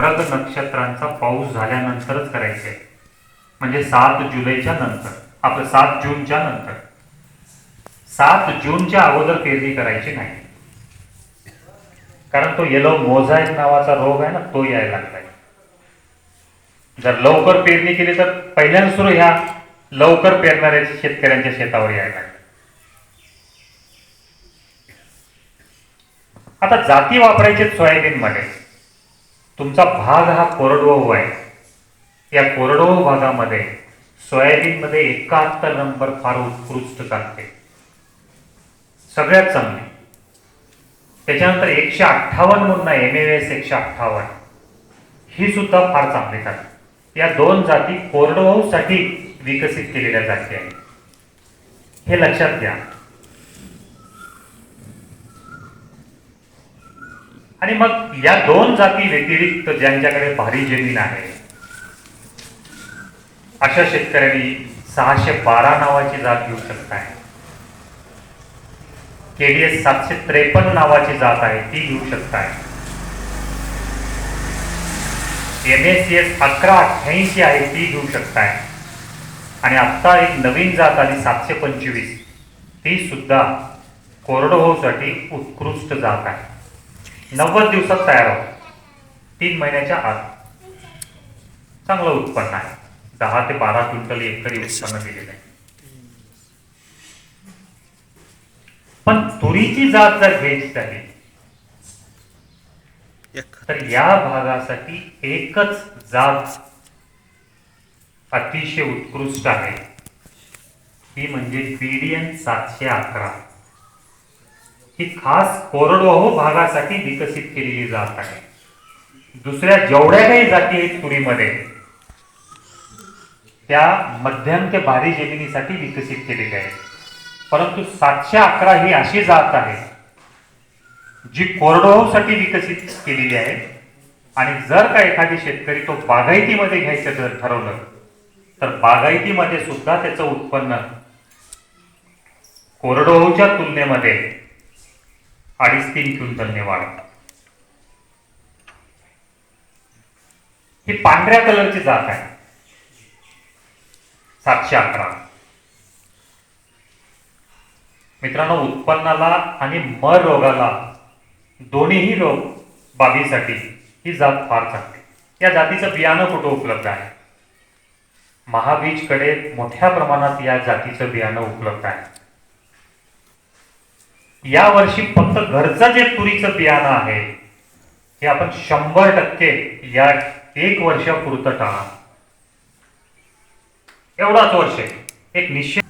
भरत नक्षत्रांचा पाऊस झाल्यानंतरच करायचे. म्हणजे सात जुलैच्या नंतर. आपलं सात जूनच्या नंतर. सात जूनच्या अगोदर पेरणी करायची नाही. कारण तो येलो मोझाईक नावाचा रोग आहे ना तो यायला लागलाय. जर लवकर पेरणी केली तर पहिल्यांदा सुरू ह्या लवकर पेरणाऱ्या शेतकऱ्यांच्या शेतावर यायला लागले. आता जाती वापरायचे सोयाबीन मध्ये तुमचा भाग हा कोरडवाहू आहे. या कोरडवाहू भागामध्ये सोयाबीनमध्ये एकाहत्तर नंबर फार उत्कृष्ट चालते. सगळ्यात चांगली. त्याच्यानंतर एकशे अठ्ठावन्न म्हणून एम ए एस एकशे अठ्ठावन्न. ही सुद्धा फार चांगली काढते या दोन जाती कोरडवाहूसाठी विकसित केलेल्या जाती आहेत. हे लक्षात घ्या. आणि मग या दोन जाती व्यतिरिक्त ज्यांच्याकडे भारी जमीन आहे अशा शेतकऱ्यांनी सहाशे बारा नावाची जात घेऊ शकताय केडीएस सातशे त्रेपन्न नावाची जात आहे ती घेऊ शकताय एम एस सी एस अकरा अठ्ठ्याऐंशी आहे ती घेऊ शकताय आणि आत्ता एक नवीन जात आली सातशे पंचवीस ती सुद्धा कोरडवाहूसाठी उत्कृष्ट जात आहे. नव्वद दिवसात तयार होते तीन महिन्याच्या आत. चांगलं उत्पन्न आहे. दहा ते बारा क्विंटल एकरी उत्पन्न दिलेलं आहे. पण तुरीची जात जर घ्यायची झाली तर या भागासाठी एकच जात अतिशय उत्कृष्ट आहे. ती म्हणजे पीडीएन सातशे अकरा. ही खास कोरडवाहू भागासाठी विकसित केलेली जात आहे. दुसऱ्या जेवढ्या काही जाती आहेत तुरीमध्ये त्या मध्यम ते भारी जमिनीसाठी विकसित केलेल्या आहेत. परंतु सातशे अकरा ही अशी जात आहे जी कोरडवाहूसाठी विकसित केलेली आहे. आणि जर का एखादी शेतकरी तो बागायतीमध्ये घ्यायचं जर ठरवलं तर बागायतीमध्ये सुद्धा त्याचं उत्पन्न कोरडवाहूच्या तुलनेमध्ये अडीच तीन क्विंटलने वाढतं. ही पांढऱ्या कलरची जात आहे. सातशे अकरा. मित्रांनो उत्पन्नाला आणि मर रोगाला दोन्हीही रोग बाबीसाठी ही जात फार चांगली. या जातीचं बियाणं कुठं उपलब्ध आहे? महाबीजकडे मोठ्या प्रमाणात या जातीचं बियाणं उपलब्ध आहे. या वर्षी फक्त घरचं जे तुरीचं बियाणं आहे हे आपण शंभर टक्के या एक वर्षापुरतं टाळा एवढाच वर्ष एक निश्चित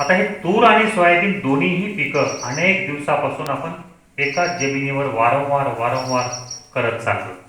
आता हे तूर आणि सोयाबीन दोन्हीही पिकं अनेक दिवसापासून आपण एकाच जमिनीवर वारंवार वारंवार करत चाललो